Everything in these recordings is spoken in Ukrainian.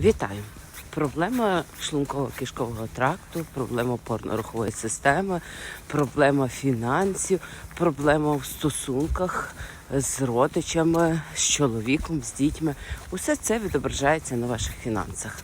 Вітаю! Проблема шлунково-кишкового тракту, проблема опорно-рухової системи, проблема фінансів, проблема в стосунках з родичами, з чоловіком, з дітьми. Усе це відображається на ваших фінансах.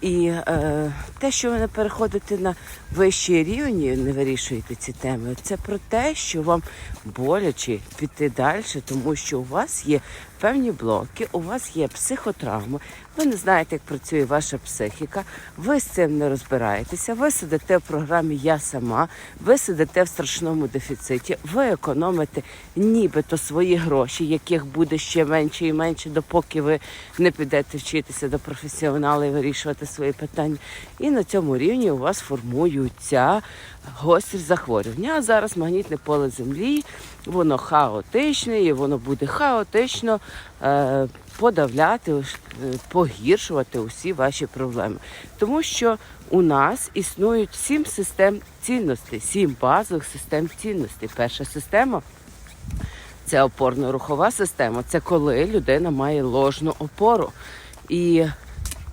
І е, те, що ви не переходите на вищий рівень і не вирішуєте ці теми, це про те, що вам боляче піти далі, тому що у вас є певні блоки, у вас є психотравми, ви не знаєте, як працює ваша психіка, ви з цим не розбираєтеся, ви сидите в програмі Я сама, ви сидите в страшному дефіциті, ви економите нібито свої гроші, яких буде ще менше і менше, допоки ви не підете вчитися до професіонала і вирішувати свої питання. І на цьому рівні у вас формуються гострі захворювання. А зараз магнітне поле землі, воно хаотичне, і воно буде хаотично е, подавляти, е, погіршувати усі ваші проблеми. Тому що у нас існують сім систем цінностей, сім базових систем цінностей. Перша система це опорно-рухова система. Це коли людина має ложну опору. І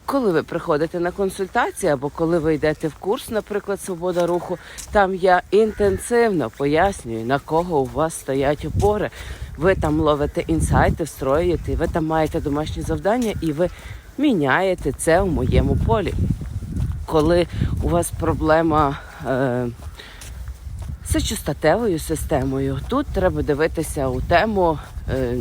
коли ви приходите на консультацію або коли ви йдете в курс, наприклад, свобода руху, там я інтенсивно пояснюю, на кого у вас стоять опори. Ви там ловите інсайти, встроюєте, ви там маєте домашні завдання і ви міняєте це у моєму полі. Коли у вас проблема е, з чистотевою системою, тут треба дивитися у тему е,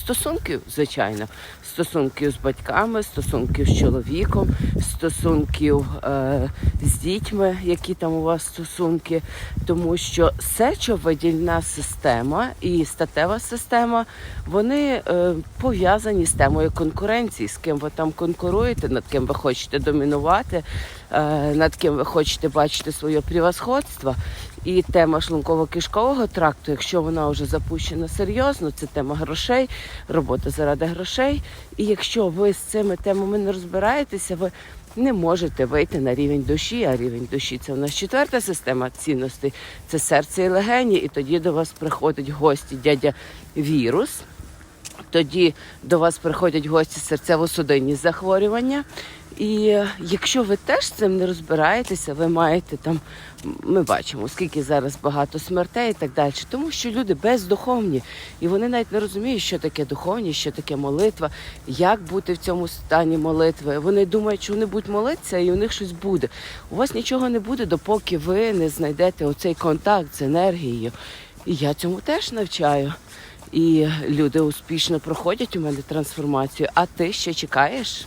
стосунків, звичайно, стосунків з батьками, стосунків з чоловіком, стосунків е, з дітьми, які там у вас стосунки, тому що сечовидільна система і статева система вони е, пов'язані з темою конкуренції, з ким ви там конкуруєте, над ким ви хочете домінувати, е, над ким ви хочете бачити своє превосходство. І тема шлунково-кишкового тракту, якщо вона вже запущена серйозно, це тема грошей, робота заради грошей. І якщо ви з цими темами не розбираєтеся, ви не можете вийти на рівень душі, а рівень душі це у нас четверта система цінностей, це серце і легені. І тоді до вас приходить гості дядя вірус. Тоді до вас приходять гості серцево-судинні захворювання. І е, якщо ви теж з цим не розбираєтеся, ви маєте там, ми бачимо, скільки зараз багато смертей і так далі, тому що люди бездуховні, і вони навіть не розуміють, що таке духовність, що таке молитва, як бути в цьому стані молитви. Вони думають, що вони будуть молитися, і у них щось буде. У вас нічого не буде, допоки ви не знайдете оцей контакт з енергією. І я цьому теж навчаю. І люди успішно проходять у мене трансформацію. А ти ще чекаєш?